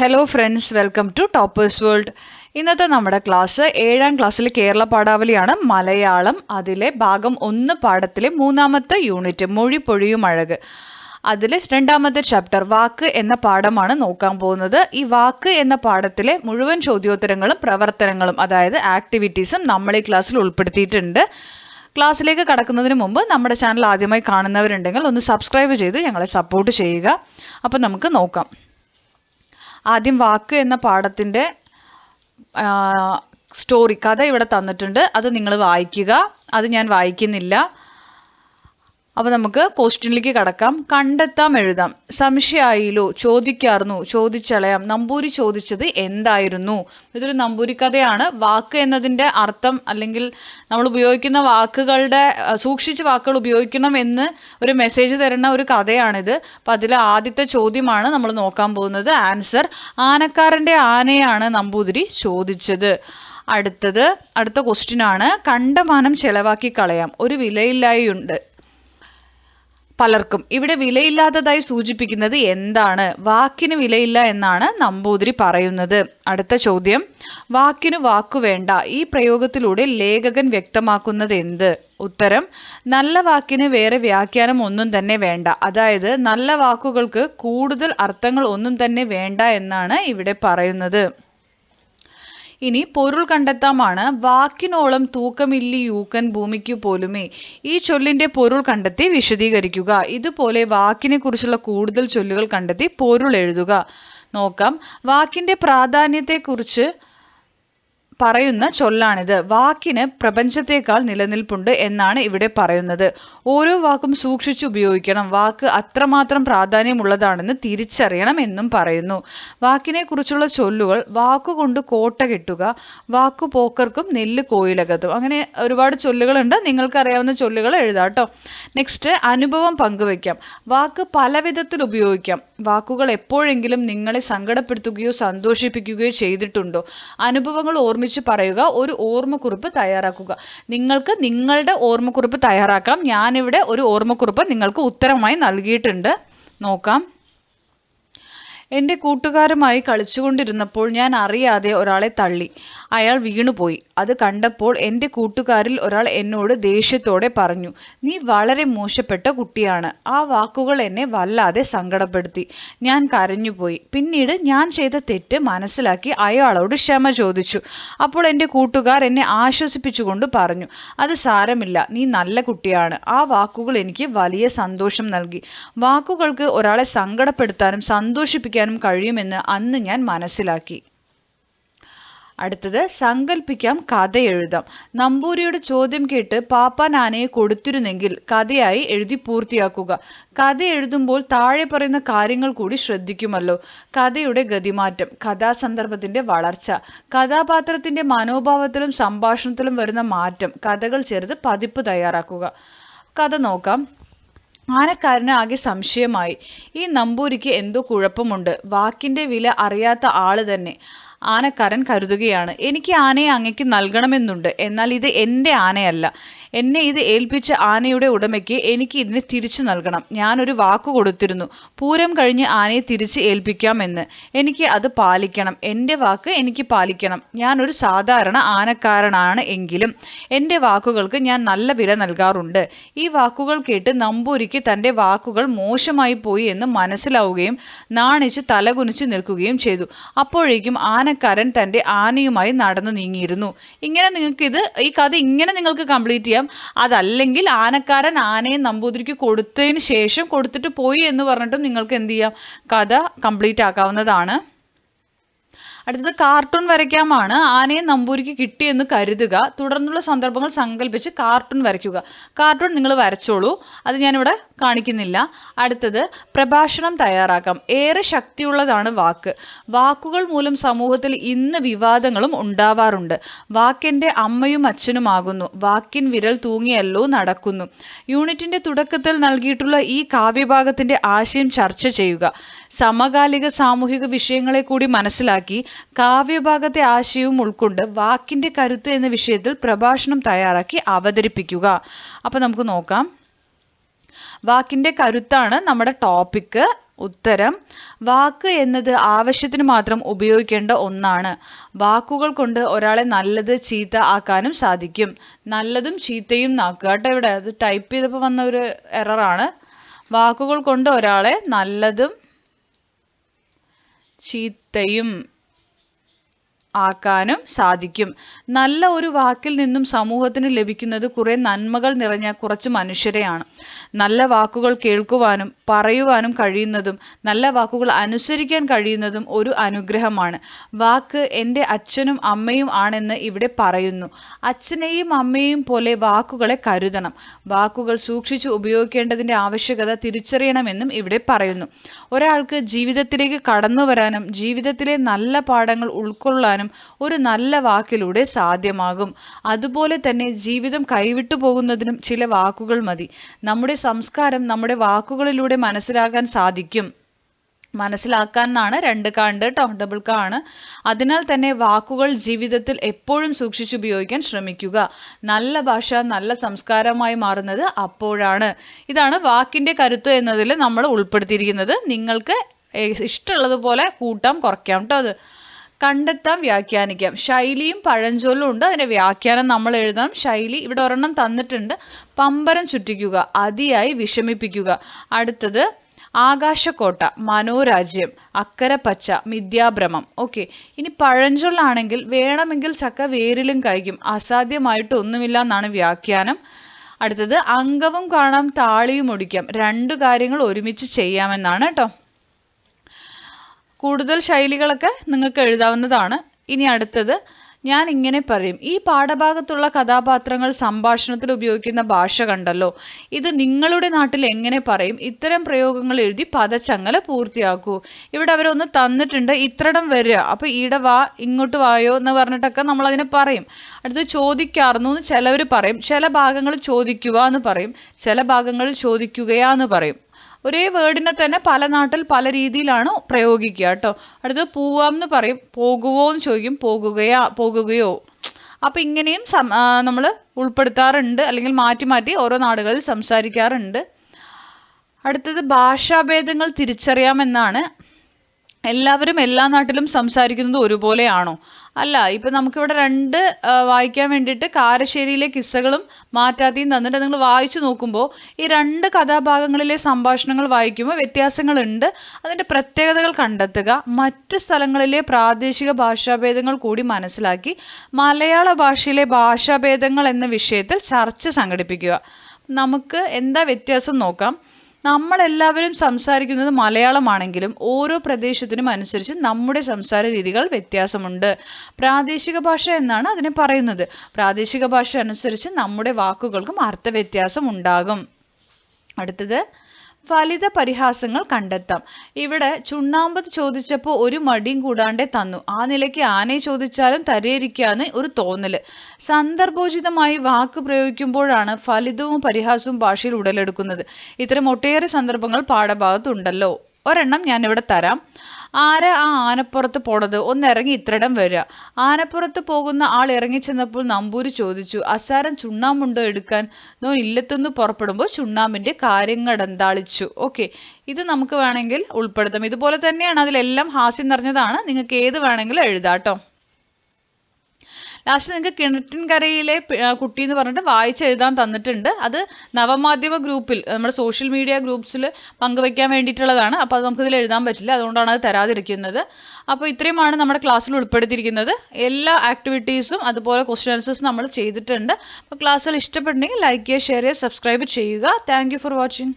Hello friends welcome to toppers world ഇന്നത്തെ നമ്മുടെ class ഏഴാം ക്ലാസ്സിൽ കേരള പാഠാവലിയാണ് മലയാളം. അതിലെ ഭാഗം ഒന്ന് പാഠത്തിലെ മൂന്നാമത്തെ യൂണിറ്റ് മൊഴി പൊഴിയും അഴക് അതിൽ രണ്ടാമത്തെ ചാപ്റ്റർ വാക്ക് എന്ന പാഠമാണ് നോക്കാൻ പോകുന്നത്. ഈ വാക്ക് എന്ന പാഠത്തിലെ മുഴുവൻ ചോദ്യോത്തരങ്ങളും പ്രവർത്തനങ്ങളും അതായത് ആക്ടിവിറ്റീസും നമ്മൾ ഈ ക്ലാസ്സിൽ ഉൾപ്പെടുത്തിയിട്ടുണ്ട്. ക്ലാസ്സിലേക്ക് കടക്കുന്നതിന് മുമ്പ് നമ്മുടെ ചാനൽ ആദ്യമായി കാണുന്നവരുണ്ടെങ്കിൽ ഒന്ന് സബ്സ്ക്രൈബ് ചെയ്ത് ഞങ്ങളെ സപ്പോർട്ട് ചെയ്യുക. അപ്പോൾ നമുക്ക് നോക്കാം. ആദ്യം വാക്ക് എന്ന പാഠത്തിന്റെ സ്റ്റോറി കഥ ഇവിടെ തന്നിട്ടുണ്ട്. അത് നിങ്ങൾ വായിക്കുക. അത് ഞാൻ വായിക്കുന്നില്ല. അപ്പോൾ നമുക്ക് ക്വസ്റ്റ്യനിലേക്ക് കടക്കാം. കണ്ടെത്താം എഴുതാം. സംശയമായില്ലോ ചോദിക്കാർന്നു ചോദിച്ചളയാം. നമ്പൂരി ചോദിച്ചത് എന്തായിരുന്നു? ഇതൊരു നമ്പൂരി കഥയാണ്. വാക്ക് എന്നതിന്റെ അർത്ഥം അല്ലെങ്കിൽ നമ്മൾ ഉപയോഗിക്കുന്ന വാക്കുകളുടെ സൂക്ഷിച്ച് വാക്കുകൾ ഉപയോഗിക്കണം എന്ന് ഒരു മെസ്സേജ് തരുന്ന ഒരു കഥയാണിത്. അപ്പോൾ അതിലെ ആദ്യത്തെ ചോദ്യമാണ് നമ്മൾ നോക്കാൻ പോകുന്നത്. ആൻസർ ആനക്കാരന്റെ ആനയാണ് നമ്പൂതിരി ചോദിച്ചത്. അടുത്തത് അടുത്ത ക്വസ്റ്റ്യൻ ആണ്. കണ്ടമാനം ചെലവാക്കി കളയാം. ഒരു വിലയില്ലായുണ്ട് പലർക്കും. ഇവിടെ വിലയില്ലാത്തതായി സൂചിപ്പിക്കുന്നത് എന്താണ്? വാക്കിന് വിലയില്ല എന്നാണ് നമ്പൂതിരി പറയുന്നത്. അടുത്ത ചോദ്യം. വാക്കിന് വാക്കു വേണ്ട. ഈ പ്രയോഗത്തിലൂടെ ലേഖകൻ വ്യക്തമാക്കുന്നത് എന്ത്? ഉത്തരം. നല്ല വാക്കിന് വേറെ വ്യാഖ്യാനം ഒന്നും തന്നെ വേണ്ട. അതായത് നല്ല വാക്കുകൾക്ക് കൂടുതൽ അർത്ഥങ്ങൾ ഒന്നും തന്നെ വേണ്ട എന്നാണ് ഇവിടെ പറയുന്നത്. ഇനി പൊരുൾ കണ്ടെത്താമാണ്. വാക്കിനോളം തൂക്കമില്ലി യൂക്കൻ ഭൂമിക്കു പോലുമേ. ഈ ചൊല്ലിന്റെ പൊരുൾ കണ്ടെത്തി വിശദീകരിക്കുക. ഇതുപോലെ വാക്കിനെ കുറിച്ചുള്ള കൂടുതൽ ചൊല്ലുകൾ കണ്ടെത്തി പൊരുൾ എഴുതുക. നോക്കാം. വാക്കിന്റെ പ്രാധാന്യത്തെക്കുറിച്ച് പറയുന്ന ചൊല്ലാണിത്. വാക്കിന് പ്രപഞ്ചത്തേക്കാൾ നിലനിൽപ്പുണ്ട് എന്നാണ് ഇവിടെ പറയുന്നത്. ഓരോ വാക്കും സൂക്ഷിച്ചു ഉപയോഗിക്കണം. വാക്ക് അത്രമാത്രം പ്രാധാന്യമുള്ളതാണെന്ന് തിരിച്ചറിയണം എന്നും പറയുന്നു. വാക്കിനെക്കുറിച്ചുള്ള ചൊല്ലുകൾ വാക്കുകൊണ്ട് കോട്ട കെട്ടുക വാക്കു പോക്കർക്കും നെല്ല് കോയിലകത്തും. അങ്ങനെ ഒരുപാട് ചൊല്ലുകളുണ്ട്. നിങ്ങൾക്കറിയാവുന്ന ചൊല്ലുകൾ എഴുതാട്ടോ നെക്സ്റ്റ് അനുഭവം പങ്കുവയ്ക്കാം. വാക്ക് പല വിധത്തിൽ ഉപയോഗിക്കാം. വാക്കുകൾ എപ്പോഴെങ്കിലും നിങ്ങളെ സങ്കടപ്പെടുത്തുകയോ സന്തോഷിപ്പിക്കുകയോ ചെയ്തിട്ടുണ്ടോ? അനുഭവങ്ങൾ ഓർമ്മിച്ച് പറയുക. ഒരു ഓർമ്മക്കുറിപ്പ് തയ്യാറാക്കുക. നിങ്ങൾക്ക് നിങ്ങളുടെ ഓർമ്മക്കുറിപ്പ് തയ്യാറാക്കാം. ഞാനിവിടെ ഒരു ഓർമ്മക്കുറിപ്പ് നിങ്ങൾക്ക് ഉത്തരമായി നൽകിയിട്ടുണ്ട്. നോക്കാം. എന്റെ കൂട്ടുകാരുമായി കളിച്ചുകൊണ്ടിരുന്നപ്പോൾ ഞാൻ അറിയാതെ ഒരാളെ തള്ളി. അയാൾ വീണുപോയി. അത് കണ്ടപ്പോൾ എന്റെ കൂട്ടുകാരിൽ ഒരാൾ എന്നോട് ദേഷ്യത്തോടെ പറഞ്ഞു നീ വളരെ മോശപ്പെട്ട കുട്ടിയാണ്. ആ വാക്കുകൾ എന്നെ വല്ലാതെ സങ്കടപ്പെടുത്തി. ഞാൻ കരഞ്ഞുപോയി. പിന്നീട് ഞാൻ ചെയ്ത തെറ്റ് മനസ്സിലാക്കി അയാളോട് ക്ഷമ ചോദിച്ചു. അപ്പോൾ എന്റെ കൂട്ടുകാർ എന്നെ ആശ്വസിപ്പിച്ചുകൊണ്ട് പറഞ്ഞു അത് സാരമില്ല. നീ നല്ല കുട്ടിയാണ്. ആ വാക്കുകൾ എനിക്ക് വലിയ സന്തോഷം നൽകി. വാക്കുകൾക്ക് ഒരാളെ സങ്കടപ്പെടുത്താനും സന്തോഷിപ്പിക്കാനും കഴിയുമെന്ന് അന്ന് ഞാൻ മനസ്സിലാക്കി. അടുത്തത് സങ്കല്പിക്കാം കഥ എഴുതാം നമ്പൂരിയുടെ ചോദ്യം കേട്ട് പാപ്പാൻ ആനയെ കൊടുത്തിരുന്നെങ്കിൽ കഥയായി എഴുതി പൂർത്തിയാക്കുക. കഥ എഴുതുമ്പോൾ താഴെ പറയുന്ന കാര്യങ്ങൾ കൂടി ശ്രദ്ധിക്കുമല്ലോ. കഥയുടെ ഗതിമാറ്റം കഥാസന്ദർഭത്തിന്റെ വളർച്ച കഥാപാത്രത്തിന്റെ മനോഭാവത്തിലും സംഭാഷണത്തിലും വരുന്ന മാറ്റം കഥകൾ ചേർത്ത് പതിപ്പ് തയ്യാറാക്കുക. കഥ നോക്കാം. ആനക്കാരന് ആകെ സംശയമായി. ഈ നമ്പൂരിക്ക് എന്തോ കുഴപ്പമുണ്ട്. വാക്കിന്റെ വില അറിയാത്ത ആൾ തന്നെ. ആനക്കാരൻ കരുതുകയാണ്. എനിക്ക് ആനയെ അങ്ങയ്ക്ക് നൽകണമെന്നുണ്ട്. എന്നാൽ ഇത് എന്റെ ആനയല്ല. എന്നെ ഇത് ഏൽപ്പിച്ച ആനയുടെ ഉടമയ്ക്ക് എനിക്ക് ഇതിനെ തിരിച്ചു നൽകണം. ഞാനൊരു വാക്കു കൊടുത്തിരുന്നു. പൂരം കഴിഞ്ഞ് ആനയെ തിരിച്ച് ഏൽപ്പിക്കാമെന്ന്. എനിക്ക് അത് പാലിക്കണം. എന്റെ വാക്ക് എനിക്ക് പാലിക്കണം. ഞാനൊരു സാധാരണ ആനക്കാരനാണ് എങ്കിലും എന്റെ വാക്കുകൾക്ക് ഞാൻ നല്ല വില നൽകാറുണ്ട്. ഈ വാക്കുകൾ കേട്ട് നമ്പൂരിക്ക് തന്റെ വാക്കുകൾ മോശമായി പോയി എന്ന് മനസ്സിലാവുകയും നാണിച്ച് തലകുനിച്ച് നിൽക്കുകയും ചെയ്തു. അപ്പോഴേക്കും ആനക്കാരൻ തന്റെ ആനയുമായി നടന്നു നീങ്ങിയിരുന്നു. ഇങ്ങനെ നിങ്ങൾക്ക് ഇത് ഈ കഥ ഇങ്ങനെ നിങ്ങൾക്ക് കംപ്ലീറ്റ് ചെയ്യാം. അതല്ലെങ്കിൽ ആനക്കാരൻ ആനയെ നമ്പൂതിരിക്ക് കൊടുത്തതിന് ശേഷം കൊടുത്തിട്ട് പോയി എന്ന് പറഞ്ഞിട്ടും നിങ്ങൾക്ക് എന്ത് ചെയ്യാം? കഥ കംപ്ലീറ്റ് ആക്കാവുന്നതാണ്. അടുത്തത് കാർട്ടൂൺ വരയ്ക്കാമാണ്. ആനയെ നമ്പൂരിക്ക് കിട്ടിയെന്ന് കരുതുക. തുടർന്നുള്ള സന്ദർഭങ്ങൾ സങ്കല്പിച്ച് കാർട്ടൂൺ വരയ്ക്കുക. കാർട്ടൂൺ നിങ്ങൾ വരച്ചോളൂ. അത് ഞാനിവിടെ കാണിക്കുന്നില്ല. അടുത്തത് പ്രഭാഷണം തയ്യാറാക്കാം. ഏറെ ശക്തിയുള്ളതാണ് വാക്ക്. വാക്കുകൾ മൂലം സമൂഹത്തിൽ ഇന്ന് വിവാദങ്ങളും ഉണ്ടാവാറുണ്ട്. വാക്കെന്റെ അമ്മയും അച്ഛനുമാകുന്നു വാക്കിൻ വിരൽ തൂങ്ങിയല്ലോ നടക്കുന്നു. യൂണിറ്റിന്റെ തുടക്കത്തിൽ നൽകിയിട്ടുള്ള ഈ കാവ്യഭാഗത്തിന്റെ ആശയം ചർച്ച ചെയ്യുക. സമകാലിക സാമൂഹിക വിഷയങ്ങളെ കൂടി മനസ്സിലാക്കി കാവ്യഭാഗത്തെ ആശയവും ഉൾക്കൊണ്ട് വാക്കിന്റെ കരുത്ത് എന്ന വിഷയത്തിൽ പ്രഭാഷണം തയ്യാറാക്കി അവതരിപ്പിക്കുക. അപ്പോൾ നമുക്ക് നോക്കാം. വാക്കിന്റെ കരുത്താണ് നമ്മുടെ ടോപ്പിക്ക് ഉത്തരം. വാക്ക് എന്നത് ആവശ്യത്തിന് മാത്രം ഉപയോഗിക്കേണ്ട ഒന്നാണ്. വാക്കുകൾ കൊണ്ട് ഒരാളെ നല്ലത് ചീത്ത ആക്കാനും സാധിക്കും. നല്ലതും ചീത്തയും നാക്കുക കേട്ടോ ഇവിടെ അത് ടൈപ്പ് ചെയ്തപ്പോൾ വന്ന ഒരു എററാണ് വാക്കുകൾ കൊണ്ട് ഒരാളെ നല്ലതും ചീത്തയും ആക്കാനും സാധിക്കും. നല്ല ഒരു വാക്കിൽ നിന്നും സമൂഹത്തിന് ലഭിക്കുന്നത് കുറേ നന്മകൾ നിറഞ്ഞ കുറച്ച് മനുഷ്യരെയാണ്. നല്ല വാക്കുകൾ കേൾക്കുവാനും പറയുവാനും കഴിയുന്നതും നല്ല വാക്കുകൾ അനുസരിക്കാൻ കഴിയുന്നതും ഒരു അനുഗ്രഹമാണ്. വാക്ക് എന്റെ അച്ഛനും അമ്മയും ആണെന്ന് ഇവിടെ പറയുന്നു. അച്ഛനെയും അമ്മയെയും പോലെ വാക്കുകളെ കരുതണം. വാക്കുകൾ സൂക്ഷിച്ച് ഉപയോഗിക്കേണ്ടതിന്റെ ആവശ്യകത തിരിച്ചറിയണമെന്നും ഇവിടെ പറയുന്നു. ഒരാൾക്ക് ജീവിതത്തിലേക്ക് കടന്നു വരാനും ജീവിതത്തിലെ നല്ല പാഠങ്ങൾ ഉൾക്കൊള്ളാനും ഒരു നല്ല വാക്കിലൂടെ സാധ്യമാകും. അതുപോലെ തന്നെ ജീവിതം കൈവിട്ടു പോകുന്നതിനും ചില വാക്കുകൾ മതി. നമ്മുടെ സംസ്കാരം നമ്മുടെ വാക്കുകളിലൂടെ മനസ്സിലാക്കാൻ സാധിക്കും. മനസ്സിലാക്കാൻ എന്നാണ് രണ്ട് കാണ്ട് കേട്ടോ ഡബിൾ കാ ആണ് അതിനാൽ തന്നെ വാക്കുകൾ ജീവിതത്തിൽ എപ്പോഴും സൂക്ഷിച്ചുപയോഗിക്കാൻ ശ്രമിക്കുക. നല്ല ഭാഷ നല്ല സംസ്കാരമായി മാറുന്നത് അപ്പോഴാണ്. ഇതാണ് വാക്കിന്റെ കരുത്ത് എന്നതിൽ നമ്മൾ ഉൾപ്പെടുത്തിയിരിക്കുന്നത്. നിങ്ങൾക്ക് ഇഷ്ടമുള്ളതുപോലെ കൂട്ടാം കുറയ്ക്കാം കേട്ടോ അത്. കണ്ടെത്താം വ്യാഖ്യാനിക്കാം. ശൈലിയും പഴഞ്ചൊല്ലും ഉണ്ട്. അതിന്റെ വ്യാഖ്യാനം നമ്മൾ എഴുതണം. ശൈലി ഇവിടെ ഒരെണ്ണം തന്നിട്ടുണ്ട്. പമ്പരം ചുറ്റിക്കുക അതിയായി വിഷമിപ്പിക്കുക. അടുത്തത് ആകാശക്കോട്ട മനോരാജ്യം അക്കരപ്പച്ച മിഥ്യാഭ്രമം. ഓക്കെ. ഇനി പഴഞ്ചൊല്ലാണെങ്കിൽ വേണമെങ്കിൽ ചക്ക വേരിലും കഴിക്കും. അസാധ്യമായിട്ടൊന്നുമില്ല എന്നാണ് വ്യാഖ്യാനം. അടുത്തത് അംഗവും കാണാം താളിയും ഒടിക്കാം. രണ്ടു കാര്യങ്ങൾ ഒരുമിച്ച് ചെയ്യാമെന്നാണ് കേട്ടോ. കൂടുതൽ ശൈലികളൊക്കെ നിങ്ങൾക്ക് എഴുതാവുന്നതാണ്. ഇനി അടുത്തത് ഞാൻ ഇങ്ങനെ പറയും ഈ പാഠഭാഗത്തുള്ള കഥാപാത്രങ്ങൾ സംഭാഷണത്തിൽ ഉപയോഗിക്കുന്ന ഭാഷ കണ്ടല്ലോ. ഇത് നിങ്ങളുടെ നാട്ടിൽ എങ്ങനെ പറയും? ഇത്തരം പ്രയോഗങ്ങൾ എഴുതി പദച്ചങ്ങല പൂർത്തിയാക്കൂ. ഇവിടെ അവരൊന്ന് തന്നിട്ടുണ്ട് ഇത്രടം വരിക. അപ്പോൾ ഈടെ വാ ഇങ്ങോട്ട് വായോ എന്ന് പറഞ്ഞിട്ടൊക്കെ നമ്മൾ അതിനെ പറയും. അടുത്ത് ചോദിക്കാറുന്നു എന്ന് ചിലവർ പറയും. ചില ഭാഗങ്ങൾ ചോദിക്കുക എന്ന് പറയും. ചില ഭാഗങ്ങൾ ചോദിക്കുകയാന്ന് പറയും. ഒരേ വേർഡിനെ തന്നെ പല നാട്ടിൽ പല രീതിയിലാണ് പ്രയോഗിക്കുക കേട്ടോ. അടുത്തത് പോവാം എന്ന് പറയും. പോകുവോ എന്ന് ചോദിക്കും. പോകുകയാ പോകുകയോ. അപ്പോൾ ഇങ്ങനെയും നമ്മൾ ഉൾപ്പെടുത്താറുണ്ട്. അല്ലെങ്കിൽ മാറ്റി മാറ്റി ഓരോ നാടുകളിൽ സംസാരിക്കാറുണ്ട്. അടുത്തത് ഭാഷാഭേദങ്ങൾ തിരിച്ചറിയാമെന്നാണ് എല്ലാവരും എല്ലാ നാട്ടിലും സംസാരിക്കുന്നത് ഒരുപോലെയാണോ? അല്ല ഇപ്പം നമുക്കിവിടെ രണ്ട് വായിക്കാൻ വേണ്ടിയിട്ട് കാരശ്ശേരിയിലെ കിസ്സകളും മാറ്റാത്തിയും തന്നിട്ട് നിങ്ങൾ വായിച്ചു നോക്കുമ്പോൾ ഈ രണ്ട് കഥാഭാഗങ്ങളിലെ സംഭാഷണങ്ങൾ വായിക്കുമ്പോൾ വ്യത്യാസങ്ങളുണ്ട്. അതിന്റെ പ്രത്യേകതകൾ കണ്ടെത്തുക മറ്റ് സ്ഥലങ്ങളിലെ പ്രാദേശിക ഭാഷാഭേദങ്ങൾ കൂടി മനസ്സിലാക്കി മലയാള ഭാഷയിലെ ഭാഷാഭേദങ്ങൾ എന്ന വിഷയത്തിൽ ചർച്ച സംഘടിപ്പിക്കുക. നമുക്ക് എന്താ വ്യത്യാസം നോക്കാം? നമ്മളെല്ലാവരും സംസാരിക്കുന്നത് മലയാളമാണെങ്കിലും ഓരോ പ്രദേശത്തിനും അനുസരിച്ച് നമ്മുടെ സംസാര രീതികൾ വ്യത്യാസമുണ്ട്. പ്രാദേശിക ഭാഷ എന്നാണ് അതിനെ പറയുന്നത്. പ്രാദേശിക ഭാഷ അനുസരിച്ച് നമ്മുടെ വാക്കുകൾക്കും അർത്ഥവ്യത്യാസം ഉണ്ടാകും. അടുത്തത് ഫലിത പരിഹാസങ്ങൾ കണ്ടെത്താം. ഇവിടെ ചുണ്ണാമ്പത് ചോദിച്ചപ്പോൾ ഒരു മടിയും കൂടാണ്ടേ തന്നു. ആ നിലയ്ക്ക് ആനയെ ചോദിച്ചാലും തരയിരിക്കാന്ന് ഒരു തോന്നൽ. സന്ദർഭോചിതമായി വാക്ക് പ്രയോഗിക്കുമ്പോഴാണ് ഫലിതവും പരിഹാസവും ഭാഷയിൽ ഉടലെടുക്കുന്നത്. ഇത്തരം ഒട്ടേറെ സന്ദർഭങ്ങൾ പാഠഭാഗത്തുണ്ടല്ലോ. ഒരെണ്ണം ഞാനിവിടെ തരാം. ആരാ ആ ആനപ്പുറത്ത് പോണത്? ഒന്ന് ഇറങ്ങി ഇത്രയിടം വരിക ആനപ്പുറത്ത് പോകുന്ന ആൾ ഇറങ്ങി ചെന്നപ്പോൾ നമ്പൂരി ചോദിച്ചു അസാരം ചുണ്ണാമ്പുണ്ടോ എടുക്കാൻ? നോ ഇല്ലത്തുനിന്ന് പുറപ്പെടുമ്പോൾ ചുണ്ണാമ്പിന്റെ കാര്യങ്ങടന്താളിച്ചു ഓക്കെ ഇത് നമുക്ക് വേണമെങ്കിൽ ഉൾപ്പെടുത്താം. ഇതുപോലെ തന്നെയാണ് അതിലെല്ലാം ഹാസ്യം നിറഞ്ഞതാണ്. നിങ്ങൾക്ക് ഏത് വേണമെങ്കിലും എഴുതാം കേട്ടോ ലാസ്റ്റ് നിങ്ങൾക്ക് കിണറ്റിൻകരയിലെ കുട്ടി എന്ന് പറഞ്ഞിട്ട് വായിച്ചെഴുതാൻ തന്നിട്ടുണ്ട്. അത് നവമാധ്യമ ഗ്രൂപ്പിൽ നമ്മുടെ സോഷ്യൽ മീഡിയ ഗ്രൂപ്പ്സിൽ പങ്കുവയ്ക്കാൻ വേണ്ടിയിട്ടുള്ളതാണ്. അപ്പോൾ അത് നമുക്കിതിൽ എഴുതാൻ പറ്റില്ല. അതുകൊണ്ടാണ് അത് തരാതിരിക്കുന്നത്. അപ്പോൾ ഇത്രയുമാണ് നമ്മുടെ ക്ലാസ്സിൽ ഉൾപ്പെടുത്തിയിരിക്കുന്നത്. എല്ലാ ആക്ടിവിറ്റീസും അതുപോലെ ക്വസ്റ്റ്യൻ ആൻസേഴ്സും നമ്മൾ ചെയ്തിട്ടുണ്ട്. അപ്പോൾ ക്ലാസ്സിൽ ഇഷ്ടപ്പെട്ടുണ്ടെങ്കിൽ ലൈക്ക് ചെയ്യുക ഷെയർ ചെയ്യുക സബ്സ്ക്രൈബ് ചെയ്യുക. Thank for watching